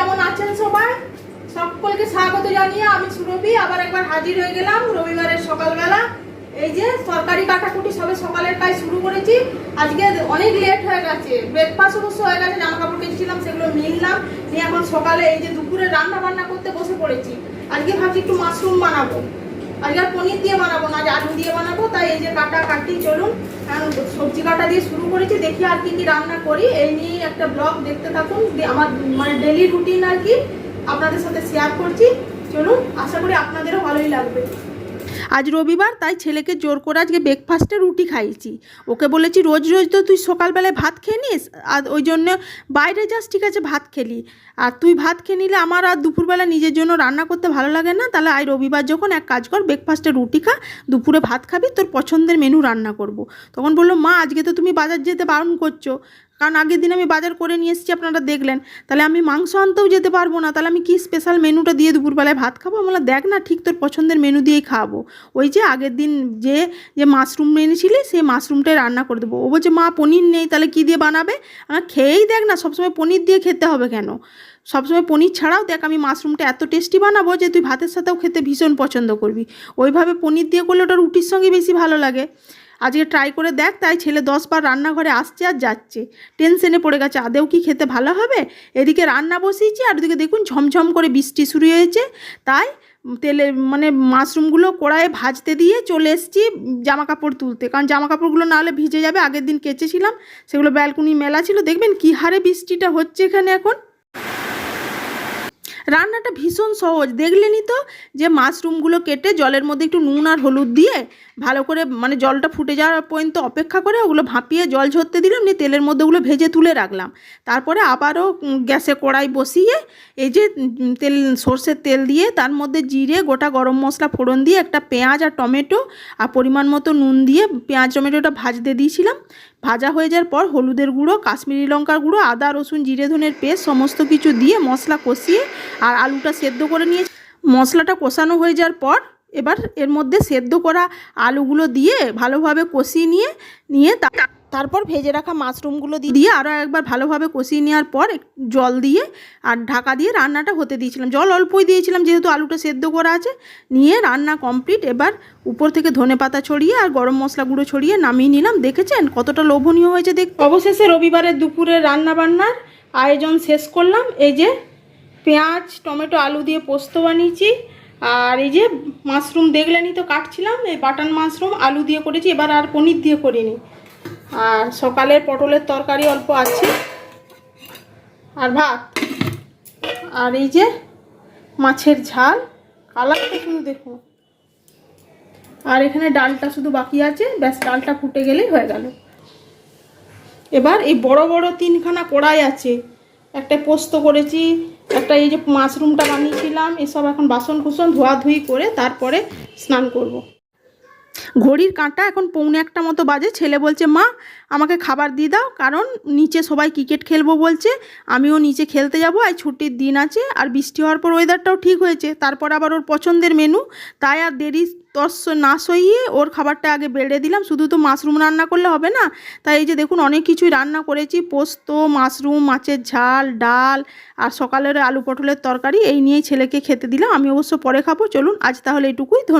কেমন আছেন সবাই? সকলকে স্বাগত জানিয়ে আমি সুরভি, আবার একবার হাজির হয়ে গেলাম রবিবারের সকালবেলা। এই যে সরকারি কাটাকুটি সবে সকালের কাজ শুরু করেছি। আজকে অনেক লেট হয়ে গেছে। ব্রেকফাস্ট অবশ্য হয়ে গেছে জামা কাপড় কেটেছিলাম, সেগুলো মিললাম। নিয়ে এখন সকালে এই যে দুপুরে রান্না বান্না করতে বসে পড়েছি। আজকে ভাবছি একটু মাশরুম বানাবো। আজকে পনির দিয়ে বানাবো না, আজ আলু দিয়ে বানাবো, তাই এই যে কাটা কাটি, চলুন সবজি কাটা দিয়ে শুরু করেছি, দেখি আর কি কি রান্না করি। এই নিয়ে একটা ব্লগ, দেখতে থাকুন আমার মানে ডেলি রুটিন আর কি আপনাদের সাথে শেয়ার করছি। চলুন, আশা করি আপনাদেরও ভালোই লাগবে। আজ রবিবার তাই ছেলেকে জোর করে আজকে ব্রেকফাস্টে রুটি খাইয়েছি। ওকে বলেছি, রোজ রোজ তো তুই সকালবেলায় ভাত খেয়ে নিস, আর ওই জন্য বাইরে যাস, ঠিক আছে, ভাত খেলি আর তুই ভাত খেয়ে নিলে আমার আর দুপুরবেলা নিজের জন্য রান্না করতে ভালো লাগে না, তাহলে আজ রবিবার যখন এক কাজ কর ব্রেকফাস্টে রুটি খা, দুপুরে ভাত খাবি, তোর পছন্দের মেনু রান্না করব। তখন বলল, মা, আজকে তো তুমি বাজার যেতে বারণ করছ। কারণ আগের দিন আমি বাজার করে নিয়ে এসেছি আপনারা দেখলেন। তাহলে আমি মাংস আনতেও যেতে পারব না তাহলে আমি কি স্পেশাল মেনুটা দিয়ে দুপুরবেলায় ভাত খাব? বললাম, দেখ না ঠিক তোর পছন্দের মেনু দিয়েই খাব। ওই যে আগের দিন যে যে মাশরুম এনেছিলি সেই মাশরুমটাই রান্না করে দেবো। ও বলছে মা পনির নেই তাহলে কী দিয়ে বানাবে? আমার খেয়েই দেখ না সবসময় পনির দিয়ে খেতে হবে কেন? সবসময় পনির ছাড়াও দেখ আমি মাশরুমটা এত টেস্টি বানাবো যে তুই ভাতের সাথেও খেতে ভীষণ পছন্দ করবি। ওইভাবে পনির দিয়ে করলে ওটা রুটির সঙ্গে বেশি ভালো লাগে। আজকে ট্রাই করে দেখ, তাই ছেলে দশ বার রান্নাঘরে আসছে আর যাচ্ছে। টেনশনে পড়ে গেছে, আদেও কি খেতে ভালো হবে? এদিকে রান্না বসিয়েছি, আর ওদিকে দেখুন ঝমঝম করে বৃষ্টি শুরু হয়েছে। তাই তেলে মানে মাশরুমগুলো কড়াইয়ে ভাজতে দিয়ে চলে এসেছি জামা কাপড় তুলতে। কারণ জামা কাপড়গুলো না হলে ভিজে যাবে, আগের দিন কেচেছিলাম, সেগুলো ব্যালকনি মেলা ছিল, দেখবেন কী হারে বৃষ্টিটা হচ্ছে এখানে এখন। রান্নাটা ভীষণ সহজ। দেখলেনই তো যে মাশরুমগুলো কেটে জলের মধ্যে একটু নুন আর হলুদ দিয়ে ভালো করে মানে জলটা ফুটে যাওয়ার পর্যন্ত অপেক্ষা করে ওগুলো ভাপিয়ে জল ঝরতে দিলাম, নিয়ে তেলের মধ্যে ওগুলো ভেজে তুলে রাখলাম। তারপরে আবারও গ্যাসে কড়াই বসিয়ে এই যে তেল, সর্ষের তেল দিয়ে তার মধ্যে জিরে, গোটা গরম মশলা ফোড়ন দিয়ে একটা পেঁয়াজ আর টমেটো আর পরিমাণ মতো নুন দিয়ে পেঁয়াজ, টমেটোটা ভাজতে দিয়েছিলাম। ভাজা হয়ে যাওয়ার পর হলুদের গুঁড়ো, কাশ্মীরি লঙ্কার গুঁড়ো, আদা, রসুন, জিরে, ধনের পেস্ট, সমস্ত কিছু দিয়ে মশলা কষিয়ে আর আলুটা সেদ্ধ করে নিয়ে মশলাটা কষানো হয়ে যাওয়ার পর এবার এর মধ্যে সেদ্ধ করা আলুগুলো দিয়ে ভালোভাবে কষিয়ে নিয়ে নিয়ে তারপর ভেজে রাখা মাশরুমগুলো দিয়ে আরও একবার ভালোভাবে কষিয়ে নেওয়ার পর জল দিয়ে আর ঢাকা দিয়ে রান্নাটা হতে দিয়েছিলাম। জল অল্পই দিয়েছিলাম যেহেতু আলুটা সেদ্ধ করা আছে। নিয়ে রান্না কমপ্লিট। এবার উপর থেকে ধনে পাতা ছড়িয়ে আর গরম মশলা গুঁড়ো ছড়িয়ে নামিয়ে নিলাম। দেখেছেন কতটা লোভনীয় হয়েছে দেখ অবশেষে রবিবারের দুপুরে রান্না বান্নার আয়োজন শেষ করলাম। এই যে পেঁয়াজ, টমেটো, আলু দিয়ে পোস্ত বানিয়েছি। আর এই যে মাশরুম দেখলেনই তো কাটছিলাম, এই বাটান মাশরুম, আলু দিয়ে করেছি, এবার আর পনির দিয়ে করিনি। আর সকালের পটলের তরকারি অল্প আছে। আর ভাত। আর এই যে মাছের ঝাল, কালারটা শুধু দেখুন। আর এখানে ডালটা শুধু বাকি আছে, ব্যাস ডালটা ফুটে গেলেই হয়ে গেল। এবার এই বড় বড় তিনখানা কড়াই আছে। একটা পোস্ত করেছি একটা এই যে মাশরুমটা বানিয়েছিলাম এসব এখন বাসন কুসন ধোয়াধুয়ি করে তারপরে স্নান করব। ঘড়ির কাঁটা এখন পৌনে একটা মতো বাজে। ছেলে বলছে, মা, আমাকে খাবার দিয়ে দাও, কারণ নিচে সবাই ক্রিকেট খেলব বলছে, আমিও নিচে খেলতে যাব, আর ছুটির দিন আছে, আর বৃষ্টি হওয়ার পর ওয়েদারটাও ঠিক হয়েছে। তারপর আবার ওর পছন্দের মেনু তাই আর দেরি তস না সইয়ে ওর খাবারটা আগে বেড়ে দিলাম। শুধু তো মাশরুম রান্না করলে হবে না, তাই এই যে দেখুন, অনেক কিছুই রান্না করেছি, পোস্ত মাশরুম মাছের ঝাল, ডাল, আর সকালের আলু পটলের তরকারি, এই নিয়েই ছেলেকে খেতে দিলাম। আমি অবশ্য পরে খাব, চলুন, আজ তাহলে এটুকুই ধন্যবাদ